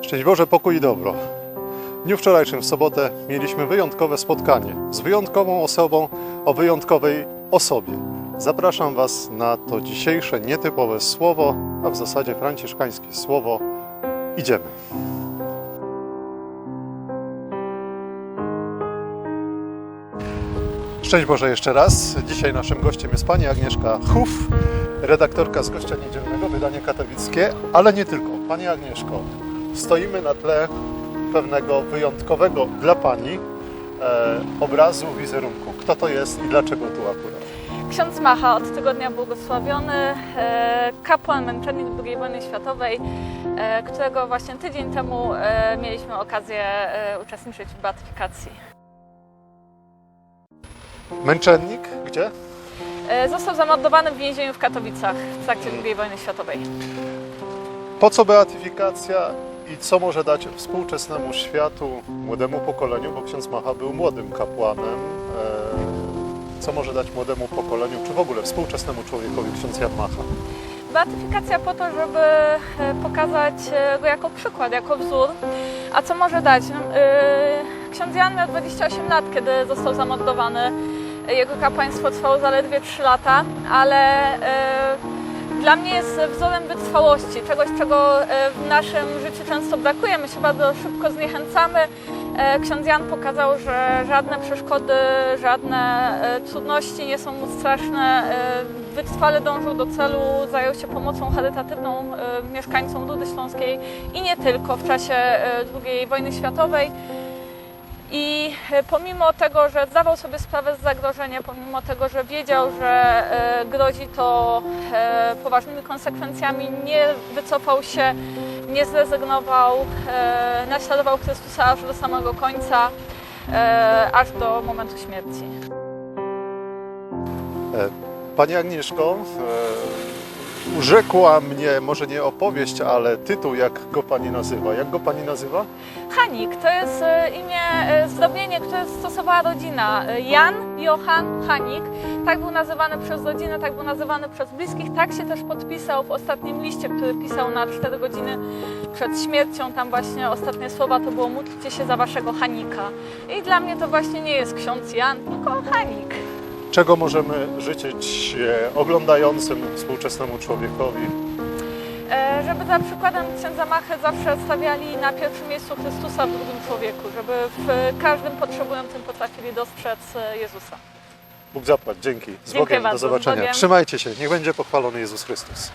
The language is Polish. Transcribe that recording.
Szczęść Boże, pokój i dobro. W dniu wczorajszym, w sobotę, mieliśmy wyjątkowe spotkanie z wyjątkową osobą o wyjątkowej osobie. Zapraszam Was na to dzisiejsze nietypowe słowo, a w zasadzie franciszkańskie słowo. Idziemy. Szczęść Boże jeszcze raz. Dzisiaj naszym gościem jest Pani Agnieszka Huf, redaktorka z Gościa Niedzielnego, wydanie katowickie, ale nie tylko. Pani Agnieszko, stoimy na tle pewnego wyjątkowego dla Pani e, obrazu, wizerunku. Kto to jest i dlaczego tu akurat? Ksiądz Macha, od tygodnia błogosławiony, e, kapłan męczennik II wojny światowej, e, którego właśnie tydzień temu e, mieliśmy okazję e, uczestniczyć w beatyfikacji. Męczennik? Gdzie? E, Został zamordowany w więzieniu w Katowicach w trakcie II wojny światowej. Po co beatyfikacja i co może dać współczesnemu światu, młodemu pokoleniu, bo ksiądz Macha był młodym kapłanem. E, co może dać młodemu pokoleniu, czy w ogóle współczesnemu człowiekowi ksiądz Jan Macha? Beatyfikacja po to, żeby e, pokazać e, go jako przykład, jako wzór. A co może dać? No, Ksiądz Jan miał 28 lat, kiedy został zamordowany. Jego kapłaństwo trwało zaledwie 3 lata, ale dla mnie jest wzorem wytrwałości, czegoś, czego e, w naszym życiu często brakuje. My się bardzo szybko zniechęcamy. E, Ksiądz Jan pokazał, że żadne przeszkody, żadne e, trudności nie są mu straszne. Wytrwale dążył do celu, zajął się pomocą charytatywną mieszkańcom Rudy Śląskiej i nie tylko w czasie II wojny światowej. I e, pomimo tego, że zdawał sobie sprawę z zagrożenia, pomimo tego, że wiedział, że e, grozi to e, poważnymi konsekwencjami, nie wycofał się, nie zrezygnował, naśladował Chrystusa aż do samego końca, aż do momentu śmierci. Pani Agnieszko, urzekła mnie, może nie opowieść, ale tytuł, jak go Pani nazywa. Jak go Pani nazywa? Hanik to jest imię, zdrobnienie, które stosowała rodzina. E, Jan Johann Hanik. Tak był nazywany przez rodzinę, tak był nazywany przez bliskich. Tak się też podpisał w ostatnim liście, który pisał na 4 godziny przed śmiercią. Tam właśnie ostatnie słowa to było módlcie się za waszego Hanika. I dla mnie to właśnie nie jest ksiądz Jan, tylko Hanik. Czego możemy życzyć e, oglądającym współczesnemu człowiekowi? E, Żeby za przykładem księdza Machy zawsze stawiali na pierwszym miejscu Chrystusa w drugim człowieku, żeby w każdym potrzebującym potrafili dostrzec e, Jezusa. Bóg zapłać, dzięki. Z Bogiem, do zobaczenia. Trzymajcie się, niech będzie pochwalony Jezus Chrystus.